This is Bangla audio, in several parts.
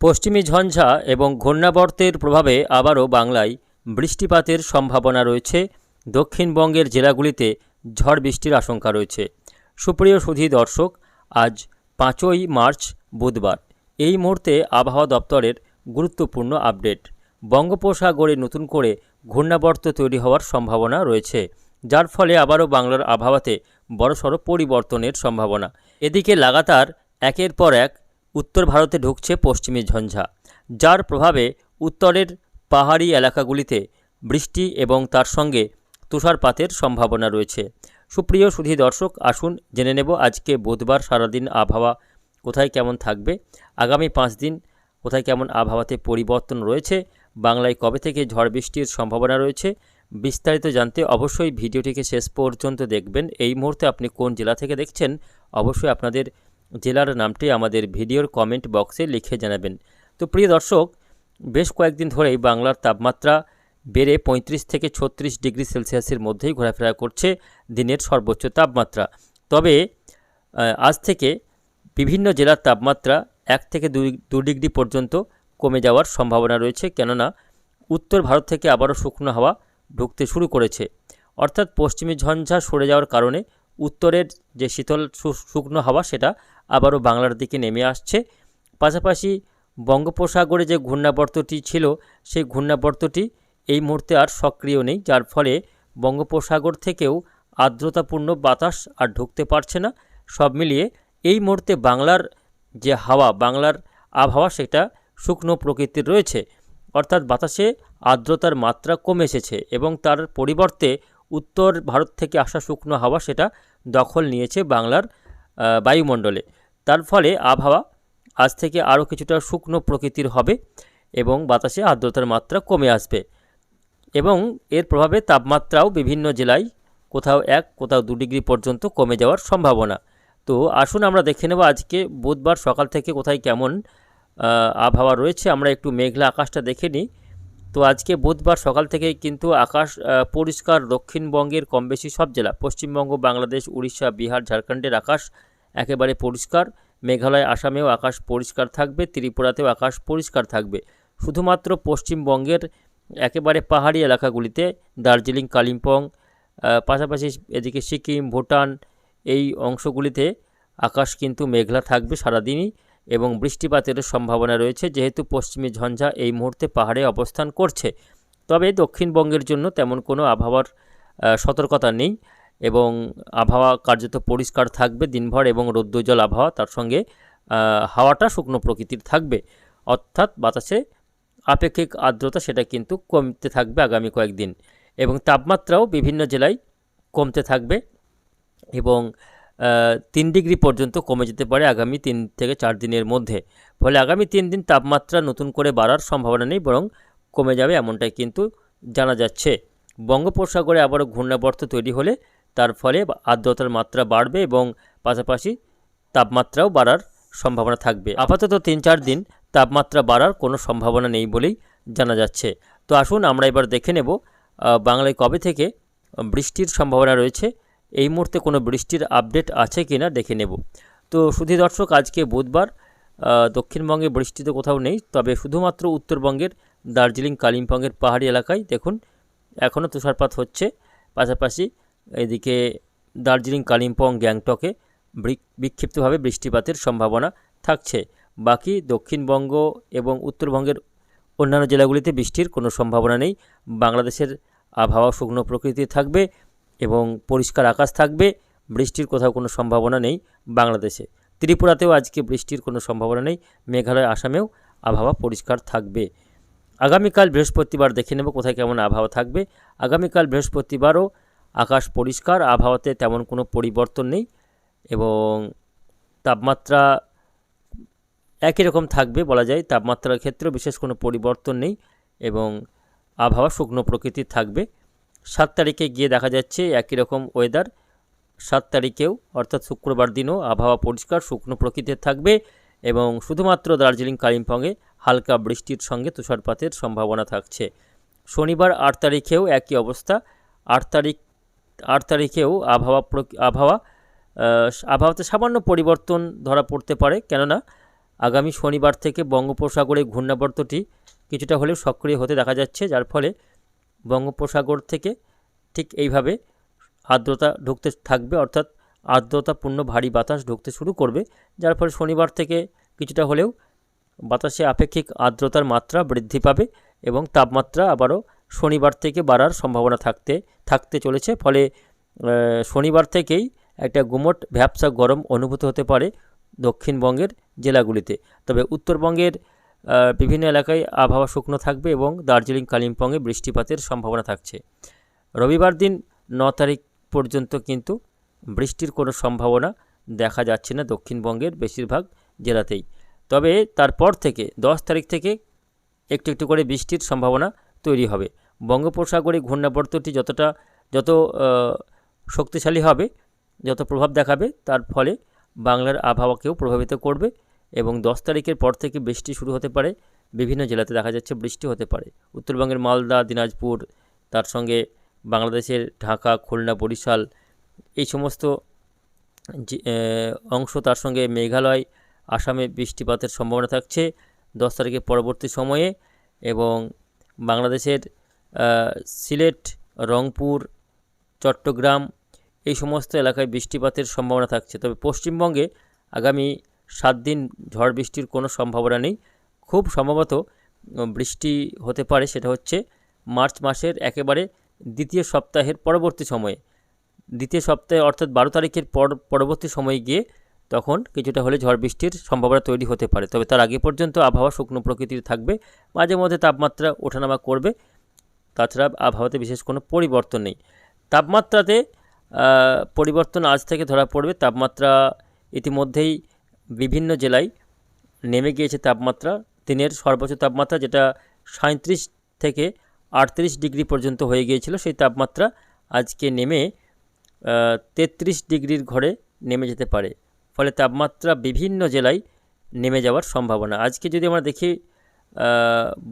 পশ্চিমী ঝঞ্ঝা এবং ঘূর্ণাবর্তের প্রভাবে আবারও বাংলায় বৃষ্টিপাতের সম্ভাবনা রয়েছে। দক্ষিণবঙ্গের জেলাগুলিতে ঝড় বৃষ্টির আশঙ্কা রয়েছে। সুপ্রিয় সুধী দর্শক, আজ পাঁচই মার্চ বুধবার। এই মুহূর্তে আবহাওয়া দপ্তরের গুরুত্বপূর্ণ আপডেট। বঙ্গোপসাগরে নতুন করে ঘূর্ণাবর্ত তৈরি হওয়ার সম্ভাবনা রয়েছে, যার ফলে আবারও বাংলার আবহাওয়াতে বড়সড় পরিবর্তনের সম্ভাবনা। এদিকে লাগাতার একের পর এক উত্তর ভারতে ঢুকছে পশ্চিমী ঝঞ্ঝা, যার প্রভাবে উত্তরের পাহাড়ি এলাকাগুলিতে বৃষ্টি এবং তার সঙ্গে তুষারপাতের সম্ভাবনা রয়েছে। সুপ্রিয় সুধী দর্শক, আসুন জেনে নেব আজকে বুধবার সারাদিন আবহাওয়া কোথায় কেমন থাকবে। আগামী পাঁচ দিন কোথায় কেমন আবহাওয়াতে পরিবর্তন রয়েছে? বাংলায় কবে থেকে ঝড় বৃষ্টির সম্ভাবনা রয়েছে? বিস্তারিত জানতে অবশ্যই ভিডিওটিকে শেষ পর্যন্ত দেখবেন। এই মুহূর্তে আপনি কোন জেলা থেকে দেখছেন? অবশ্যই আপনাদের জেলার নামটি আমাদের ভিডিওর কমেন্ট বক্সে লিখে জানাবেন। তো প্রিয় দর্শক, বেশ কয়েকদিন ধরেই বাংলার তাপমাত্রা বেড়ে পঁয়ত্রিশ থেকে ছত্রিশ ডিগ্রি সেলসিয়াসের মধ্যেই ঘোরাফেরা করছে দিনের সর্বোচ্চ তাপমাত্রা। তবে আজ থেকে বিভিন্ন জেলার তাপমাত্রা এক থেকে দু ডিগ্রি পর্যন্ত কমে যাওয়ার সম্ভাবনা রয়েছে, কেননা উত্তর ভারত থেকে আবারও শুকনো হাওয়া ঢুকতে শুরু করেছে। অর্থাৎ পশ্চিমী ঝঞ্ঝা সরে যাওয়ার কারণে উত্তরের যে শীতল শুকনো হাওয়া সেটা আবারও বাংলার দিকে নেমে আসছে। পাশাপাশি বঙ্গোপসাগরে যে ঘূর্ণাবর্তটি ছিল, সেই ঘূর্ণাবর্তটি এই মুহূর্তে আর সক্রিয় নেই, যার ফলে বঙ্গোপসাগর থেকেও আর্দ্রতাপূর্ণ বাতাস আর ঢুকতে পারছে না। সব মিলিয়ে এই মুহূর্তে বাংলার যে হাওয়া, বাংলার আবহাওয়া, সেটা শুকনো প্রকৃতির রয়েছে। অর্থাৎ বাতাসে আর্দ্রতার মাত্রা কমে এসেছে এবং তার পরিবর্তে উত্তর ভারত থেকে আসা শুকনো হাওয়া, সেটা দখল নিয়েছে বাংলার বায়ুমণ্ডলে। তার ফলে আবহাওয়া আজ থেকে আরও কিছুটা শুকনো প্রকৃতির হবে এবং বাতাসে আর্দ্রতার মাত্রা কমে আসবে। এবং এর প্রভাবে তাপমাত্রাও বিভিন্ন জেলায় কোথাও এক, কোথাও দু ডিগ্রি পর্যন্ত কমে যাওয়ার সম্ভাবনা। তো আসুন আমরা দেখে নেব আজকে বুধবার সকাল থেকে কোথায় কেমন আবহাওয়া রয়েছে। আমরা একটু মেঘলা আকাশটা দেখে নিই। তো আজকে বুধবার সকাল থেকে কিন্তু আকাশ পরিষ্কার দক্ষিণবঙ্গের কম বেশি সব জেলা, পশ্চিমবঙ্গ, বাংলাদেশ, উড়িষ্যা, বিহার, ঝাড়খণ্ডের আকাশ একেবারে পরিষ্কার। মেঘালয়, আসামেও আকাশ পরিষ্কার থাকবে, ত্রিপুরাতেও আকাশ পরিষ্কার থাকবে। শুধুমাত্র পশ্চিমবঙ্গের একেবারে পাহাড়ি এলাকাগুলিতে, দার্জিলিং, কালিম্পং পাশাপাশি এদিকে সিকিম, ভুটান, এই অংশগুলিতে আকাশ কিন্তু মেঘলা থাকবে সারাদিনই এবং বৃষ্টিপাতের সম্ভাবনা রয়েছে, যেহেতু পশ্চিমী ঝঞ্ঝা এই মুহূর্তে পাহাড়ে অবস্থান করছে। তবে দক্ষিণবঙ্গের জন্য তেমন কোনো আবহাওয়ার সতর্কতা নেই। এবং আবহাওয়া কার্যত পরিষ্কার থাকবে দিনভর এবং রৌদ্রজল আবহাওয়া, তার সঙ্গে হাওয়াটা শুকনো প্রকৃতির থাকবে। অর্থাৎ বাতাসে আপেক্ষিক আর্দ্রতা সেটা কিন্তু কমতে থাকবে আগামী কয়েকদিন এবং তাপমাত্রাও বিভিন্ন জেলায় কমতে থাকবে এবং তিন ডিগ্রি পর্যন্ত কমে যেতে পারে আগামী তিন থেকে চার দিনের মধ্যে। ফলে আগামী তিন দিন তাপমাত্রা নতুন করে বাড়ার সম্ভাবনা নেই, বরং কমে যাবে এমনটাই কিন্তু জানা যাচ্ছে। বঙ্গোপসাগরে আবারও ঘূর্ণাবর্ত তৈরি হলে তার ফলে আর্দ্রতার মাত্রা বাড়বে এবং পাশাপাশি তাপমাত্রাও বাড়ার সম্ভাবনা থাকবে। আপাতত তিন চার দিন তাপমাত্রা বাড়ার কোনো সম্ভাবনা নেই বলেই জানা যাচ্ছে। তো আসুন আমরা এবার দেখে নেব বাংলায় কবে থেকে বৃষ্টির সম্ভাবনা রয়েছে, এই মুহূর্তে কোনো বৃষ্টির আপডেট আছে কি না দেখে নেব। তো শুধু দর্শক, আজকে বুধবার দক্ষিণবঙ্গে বৃষ্টি তো কোথাও নেই, তবে শুধুমাত্র উত্তরবঙ্গের দার্জিলিং, কালিম্পংয়ের পাহাড়ি এলাকায় দেখুন, এখনও তুষারপাত হচ্ছে। পাশাপাশি এদিকে দার্জিলিং, কালিম্পং, গ্যাংটকে বিক্ষিপ্তভাবে বৃষ্টিপাতের সম্ভাবনা থাকছে। বাকি দক্ষিণবঙ্গ এবং উত্তরবঙ্গের অন্যান্য জেলাগুলিতে বৃষ্টির কোনো সম্ভাবনা নেই। বাংলাদেশের আবহাওয়া শুকনো প্রকৃতি থাকবে এবং পরিষ্কার আকাশ থাকবে। বৃষ্টির কোথাও কোনো সম্ভাবনা নেই বাংলাদেশে। ত্রিপুরাতেও আজকে বৃষ্টির কোনো সম্ভাবনা নেই। মেঘালয়, আসামেও আবহাওয়া পরিষ্কার থাকবে। আগামীকাল বৃহস্পতিবার দেখে নেব কোথায় কেমন আবহাওয়া থাকবে। আগামীকাল বৃহস্পতিবারও আকাশ পরিষ্কার, আবহাওয়াতে তেমন কোনো পরিবর্তন নেই এবং তাপমাত্রা একই রকম থাকবে বলা যায়। তাপমাত্রার ক্ষেত্রেও বিশেষ কোনো পরিবর্তন নেই এবং আবহাওয়া শুকনো প্রকৃতির থাকবে। সাত তারিখে গিয়ে দেখা যাচ্ছে একই রকম ওয়েদার সাত তারিখেও অর্থাৎ শুক্রবার দিনও আবহাওয়া পরিষ্কার, শুকনো প্রকৃতির থাকবে এবং শুধুমাত্র দার্জিলিং, কালিম্পংয়ে হালকা বৃষ্টির সঙ্গে তুষারপাতের সম্ভাবনা থাকছে। শনিবার আট তারিখেও একই অবস্থা। আট তারিখ আট তারিখেও আবহাওয়া আবহাওয়া আবহাওয়াতে সামান্য পরিবর্তন ধরা পড়তে পারে। কেননা আগামী শনিবার থেকে বঙ্গোপসাগরে ঘূর্ণাবর্তটি কিছুটা হলেও সক্রিয় হতে দেখা যাচ্ছে, যার ফলে বঙ্গোপসাগর থেকে ঠিক এইভাবে আর্দ্রতা ঢুকতে থাকবে, অর্থাৎ আর্দ্রতাপূর্ণ ভারী বাতাস ঢুকতে শুরু করবে, যার ফলে শনিবার থেকে কিছুটা হলেও বাতাসে আপেক্ষিক আর্দ্রতার মাত্রা বৃদ্ধি পাবে এবং তাপমাত্রা আবারও শনিবার থেকে বাড়ার সম্ভাবনা থাকতে থাকতে চলেছে। ফলে শনিবার থেকেই একটা গুমট ভ্যাবসা গরম অনুভূত হতে পারে দক্ষিণবঙ্গের জেলাগুলিতে। তবে উত্তরবঙ্গের বিভিন্ন এলাকায় আবহাওয়া শুকনো থাকবে এবং দার্জিলিং, কালিম্পংয়ে বৃষ্টিপাতের সম্ভাবনা থাকছে। রবিবার দিন ন তারিখ পর্যন্ত কিন্তু বৃষ্টির কোনো সম্ভাবনা দেখা যাচ্ছে না দক্ষিণবঙ্গের বেশিরভাগ জেলাতেই। তবে তারপর থেকে, দশ তারিখ থেকে একটু একটু করে বৃষ্টির সম্ভাবনা তৈরি হবে। বঙ্গোপসাগরে ঘূর্ণাবর্তটি যতটা, যত শক্তিশালী হবে, যত প্রভাব দেখাবে, তার ফলে বাংলার আবহাওয়াকেও প্রভাবিত করবে এবং দশ তারিখের পর থেকে বৃষ্টি শুরু হতে পারে। বিভিন্ন জেলাতে দেখা যাচ্ছে বৃষ্টি হতে পারে। উত্তরবঙ্গের মালদা, দিনাজপুর, তার সঙ্গে বাংলাদেশের ঢাকা, খুলনা, বরিশাল এই সমস্ত অংশ তার সঙ্গে মেঘালয়, আসামে বৃষ্টিপাতের সম্ভাবনা থাকছে দশ তারিখের পরবর্তী সময়ে এবং বাংলাদেশের সিলেট, রংপুর, চট্টগ্রাম এই সমস্ত এলাকায় বৃষ্টিপাতের সম্ভাবনা থাকছে। তবে পশ্চিমবঙ্গে আগামী সাত দিন ঝড় বৃষ্টির কোনো সম্ভাবনা নেই। খুব সম্ভবত বৃষ্টি হতে পারে, সেটা হচ্ছে মার্চ মাসের একেবারে দ্বিতীয় সপ্তাহের পরবর্তী সময়ে। দ্বিতীয় সপ্তাহে অর্থাৎ বারো তারিখের পর পরবর্তী সময়ে গিয়ে তখন কিছুটা হলে ঝড় বৃষ্টির সম্ভাবনা তৈরি হতে পারে। তবে তার আগে পর্যন্ত আবহাওয়া শুকনো প্রকৃতির থাকবে। মাঝে মধ্যে তাপমাত্রা ওঠানামা করবে। তাছাড়া আবহাওয়াতে বিশেষ কোনো পরিবর্তন নেই। তাপমাত্রাতে পরিবর্তন আজ থেকে ধরা পড়বে। তাপমাত্রা ইতিমধ্যেই বিভিন্ন জেলায় নেমে গিয়েছে তাপমাত্রা। দিনের সর্বোচ্চ তাপমাত্রা যেটা সাঁত্রিশ থেকে আটত্রিশ ডিগ্রি পর্যন্ত হয়ে গিয়েছিল, সেই তাপমাত্রা আজকে নেমে তেত্রিশ ডিগ্রির ঘরে নেমে যেতে পারে। ফলে তাপমাত্রা বিভিন্ন জেলায় নেমে যাওয়ার সম্ভাবনা। আজকে যদি আমরা দেখি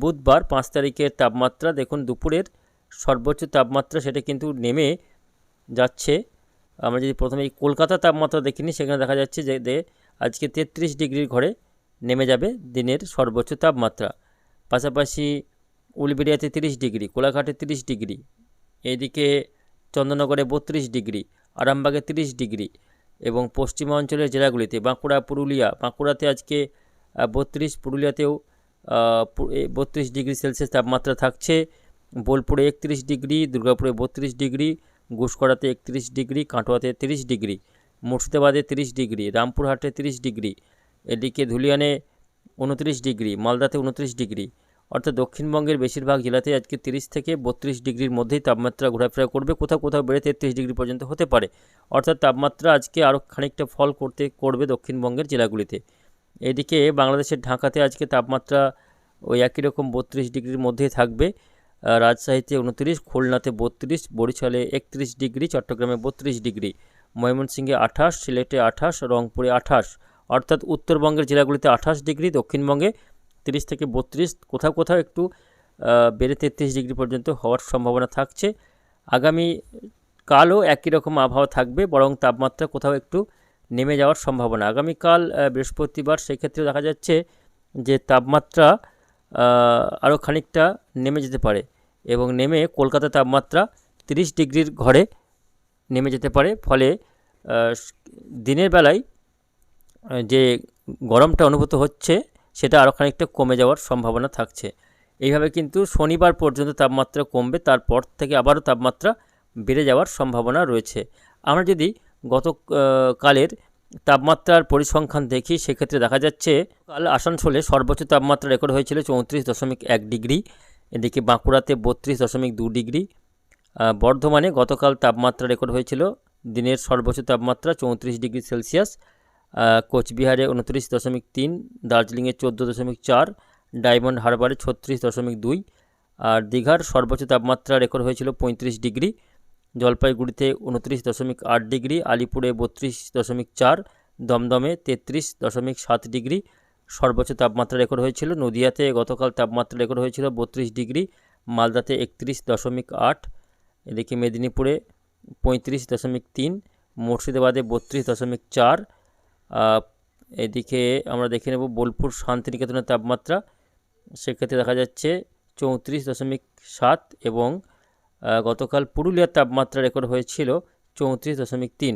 বুধবার পাঁচ তারিখের তাপমাত্রা, দেখুন দুপুরের সর্বোচ্চ তাপমাত্রা সেটা কিন্তু নেমে যাচ্ছে। আমরা যদি প্রথমে এই কলকাতা তাপমাত্রা দেখিনি, সেখানে দেখা যাচ্ছে যে আজকে তেত্রিশ ডিগ্রির ঘরে নেমে যাবে দিনের সর্বোচ্চ তাপমাত্রা। পাশাপাশি উলবেড়িয়াতে তিরিশ ডিগ্রি, কোলাঘাটে তিরিশ ডিগ্রি এইদিকে চন্দননগরে বত্রিশ ডিগ্রি, আরামবাগে তিরিশ ডিগ্রি এবং পশ্চিমাঞ্চলের জেলাগুলিতে বাঁকুড়া, পুরুলিয়া, বাঁকুড়াতে আজকে বত্রিশ, পুরুলিয়াতেও বত্রিশ ডিগ্রি সেলসিয়াস তাপমাত্রা থাকছে। বোলপুরে একত্রিশ ডিগ্রি, দুর্গাপুরে বত্রিশ ডিগ্রি ঘুষকরাতে একত্রিশ ডিগ্রি, কাটোয়াতে তিরিশ ডিগ্রি, মুর্শিদাবাদে তিরিশ ডিগ্রি, রামপুরহাটে তিরিশ ডিগ্রি, এদিকে ধুলিয়ানে উনত্রিশ ডিগ্রি, মালদাতে উনত্রিশ ডিগ্রি। অর্থাৎ দক্ষিণবঙ্গের বেশিরভাগ জেলাতে আজকে তিরিশ থেকে বত্রিশ ডিগ্রির মধ্যেই তাপমাত্রা ঘোরাফেরা করবে। কোথাও কোথাও বেড়ে তেত্রিশ ডিগ্রি পর্যন্ত হতে পারে। অর্থাৎ তাপমাত্রা আজকে আরও খানিকটা ফল করতে, করবে দক্ষিণবঙ্গের জেলাগুলিতে। এদিকে বাংলাদেশের ঢাকাতে আজকে তাপমাত্রা ওই একই রকম বত্রিশ ডিগ্রির মধ্যেই থাকবে। রাজশাহীতে উনত্রিশ, খুলনাতে বত্রিশ, বরিশালে একত্রিশ ডিগ্রি, চট্টগ্রামে বত্রিশ ডিগ্রি, ময়মনসিংহে আঠাশ, সিলেটে আঠাশ, রংপুরে আঠাশ। অর্থাৎ উত্তরবঙ্গের জেলাগুলিতে আঠাশ ডিগ্রি, দক্ষিণবঙ্গে তিরিশ থেকে বত্রিশ, কোথাও কোথাও একটু বেড়ে তেত্রিশ ডিগ্রি পর্যন্ত হওয়ার সম্ভাবনা থাকছে। আগামী কালও একই রকম আবহাওয়া থাকবে, বরং তাপমাত্রা কোথাও একটু নেমে যাওয়ার সম্ভাবনা। আগামীকাল বৃহস্পতিবার সেক্ষেত্রে দেখা যাচ্ছে যে তাপমাত্রা আরও খানিকটা নেমে যেতে পারে এবং নেমে কলকাতা তাপমাত্রা তিরিশ ডিগ্রির ঘরে নেমে যেতে পারে। ফলে দিনের বেলায় যে গরমটা অনুভূত হচ্ছে সেটা আরও খানিকটা কমে যাওয়ার সম্ভাবনা থাকছে। এইভাবে কিন্তু শনিবার পর্যন্ত তাপমাত্রা কমবে, তারপর থেকে আবারও তাপমাত্রা বেড়ে যাওয়ার সম্ভাবনা রয়েছে। আমরা যদি গত আহ, কালের তাপমাত্রার পরিসংখ্যান দেখি সেক্ষেত্রে দেখা যাচ্ছে কাল আসানসোলে সর্বোচ্চ তাপমাত্রা রেকর্ড হয়েছিল চৌত্রিশ দশমিক এক ডিগ্রি এদিকে বাঁকুড়াতে বত্রিশ দশমিক দু ডিগ্রি বর্ধমানে গতকাল তাপমাত্রা রেকর্ড হয়েছিল দিনের সর্বোচ্চ তাপমাত্রা চৌত্রিশ ডিগ্রি সেলসিয়াস কোচবিহারে উনত্রিশ দশমিক তিন দার্জিলিংয়ে চোদ্দ দশমিক চার ডায়মন্ড হারবারে ছত্রিশ দশমিক দুই আর দীঘার সর্বোচ্চ তাপমাত্রা রেকর্ড হয়েছিল পঁয়ত্রিশ ডিগ্রি জলপাইগুড়িতে উনত্রিশ দশমিক আট ডিগ্রি, আলিপুরে বত্রিশ দশমিক চার, দমদমে তেত্রিশ দশমিক সাত ডিগ্রি। সর্বোচ্চ তাপমাত্রা রেকর্ড হয়েছিল নদিয়াতে, গতকাল তাপমাত্রা রেকর্ড হয়েছিল বত্রিশ ডিগ্রি, মালদাতে একত্রিশ দশমিক আট, এদিকে মেদিনীপুরে পঁয়ত্রিশ দশমিক তিন, মুর্শিদাবাদে বত্রিশ দশমিক চার এদিকে আমরা দেখে নেব বোলপুর শান্তিনিকেতনের তাপমাত্রা। সেক্ষেত্রে দেখা যাচ্ছে চৌত্রিশ দশমিক সাত এবং গতকাল পুরুলিয়ার তাপমাত্রা রেকর্ড হয়েছিল চৌত্রিশ দশমিক তিন।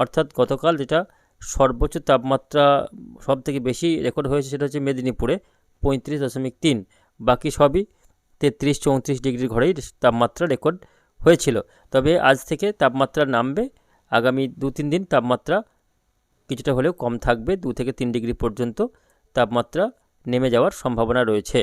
অর্থাৎ গতকাল যেটা সর্বোচ্চ তাপমাত্রা সব থেকে বেশি রেকর্ড হয়েছে সেটা হচ্ছে মেদিনীপুরে পঁয়ত্রিশ দশমিক তিন। বাকি সবই তেত্রিশ চৌত্রিশ ডিগ্রির ঘরেই তাপমাত্রা রেকর্ড হয়েছিল। তবে আজ থেকে তাপমাত্রা নামবে, আগামী দু তিন দিন তাপমাত্রা কিছুটা হলেও কম থাকবে, দু থেকে তিন ডিগ্রি পর্যন্ত তাপমাত্রা নেমে যাওয়ার সম্ভাবনা রয়েছে।